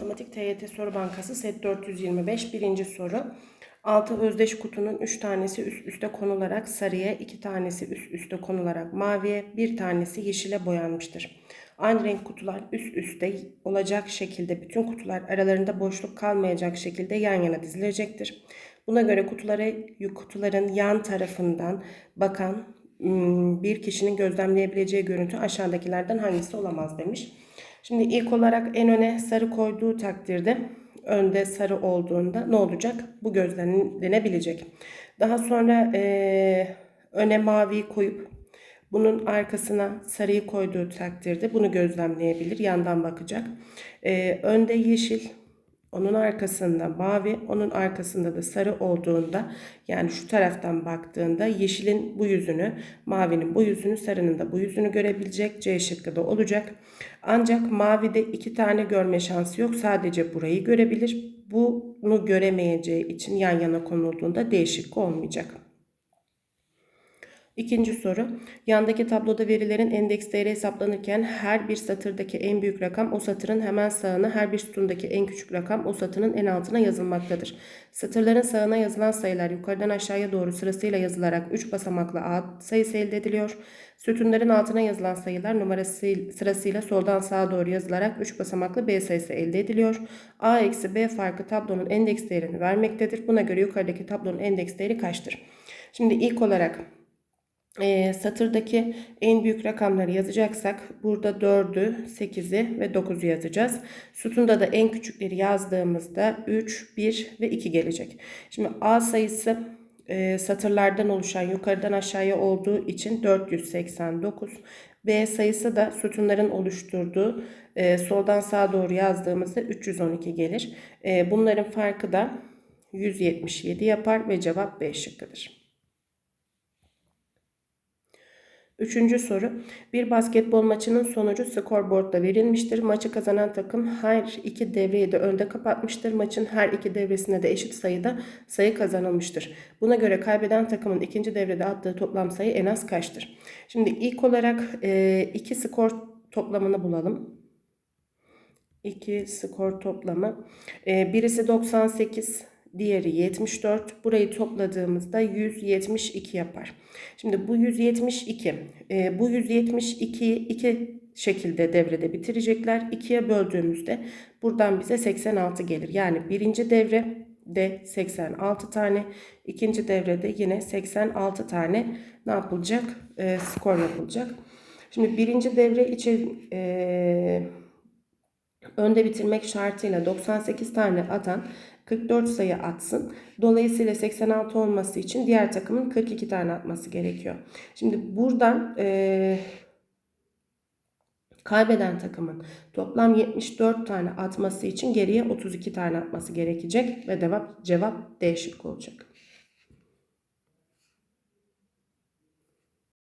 Matematik TYT Soru Bankası set 425 birinci soru. 6 özdeş kutunun 3 tanesi üst üste konularak sarıya, 2 tanesi üst üste konularak maviye, 1 tanesi yeşile boyanmıştır. Aynı renk kutular üst üste olacak şekilde bütün kutular aralarında boşluk kalmayacak şekilde yan yana dizilecektir. Buna göre kutulara, kutuların yan tarafından bakan bir kişinin gözlemleyebileceği görüntü aşağıdakilerden hangisi olamaz demiş. Şimdi ilk olarak en öne sarı koyduğu takdirde önde sarı olduğunda ne olacak? Bu gözlemlenebilecek. Daha sonra e, öne maviyi koyup bunun arkasına sarıyı koyduğu takdirde bunu gözlemleyebilir. Yandan bakacak. E, önde yeşil, onun arkasında mavi, onun arkasında da sarı olduğunda yani şu taraftan baktığında yeşilin bu yüzünü, mavinin bu yüzünü, sarının da bu yüzünü görebilecek. C şıkkı da olacak. Ancak mavide iki tane görme şansı yok. Sadece burayı görebilir. Bunu göremeyeceği için yan yana konulduğunda D şıkkı olmayacak. İkinci soru. Yandaki tabloda verilerin endeks değeri hesaplanırken her bir satırdaki en büyük rakam o satırın hemen sağına, her bir sütundaki en küçük rakam o satırın en altına yazılmaktadır. Satırların sağına yazılan sayılar yukarıdan aşağıya doğru sırasıyla yazılarak 3 basamaklı A sayısı elde ediliyor. Sütunların altına yazılan sayılar numarası sırasıyla soldan sağa doğru yazılarak 3 basamaklı B sayısı elde ediliyor. A eksi B farkı tablonun endeks değerini vermektedir. Buna göre yukarıdaki tablonun endeks değeri kaçtır? Şimdi ilk olarak e, satırdaki en büyük rakamları yazacaksak burada 4'ü, 8'i ve 9'u yazacağız. Sütunda da en küçükleri yazdığımızda 3, 1 ve 2 gelecek. Şimdi A sayısı e, satırlardan oluşan yukarıdan aşağıya olduğu için 489. B sayısı da sütunların oluşturduğu e, soldan sağa doğru yazdığımızda 312 gelir. E, bunların farkı da 177 yapar ve cevap B şıkkıdır. Üçüncü soru. Bir basketbol maçının sonucu skorboardda verilmiştir. Maçı kazanan takım her iki devreyi de önde kapatmıştır. Maçın her iki devresinde de eşit sayıda sayı kazanılmıştır. Buna göre kaybeden takımın ikinci devrede attığı toplam sayı en az kaçtır? Şimdi ilk olarak e, iki skor toplamını bulalım. İki skor toplamı. E, birisi 98, diğeri 74. Burayı topladığımızda 172 yapar. Şimdi bu 172, e, bu 172'yi iki şekilde devrede bitirecekler. 2'ye böldüğümüzde buradan bize 86 gelir. Yani birinci devre de 86 tane, ikinci devrede yine 86 tane ne yapılacak? E, skor yapılacak. Şimdi birinci devre için e, önde bitirmek şartıyla 98 tane atan 44 sayı atsın. Dolayısıyla 86 olması için diğer takımın 42 tane atması gerekiyor. Şimdi buradan e, kaybeden takımın toplam 74 tane atması için geriye 32 tane atması gerekecek ve cevap, cevap D olacak.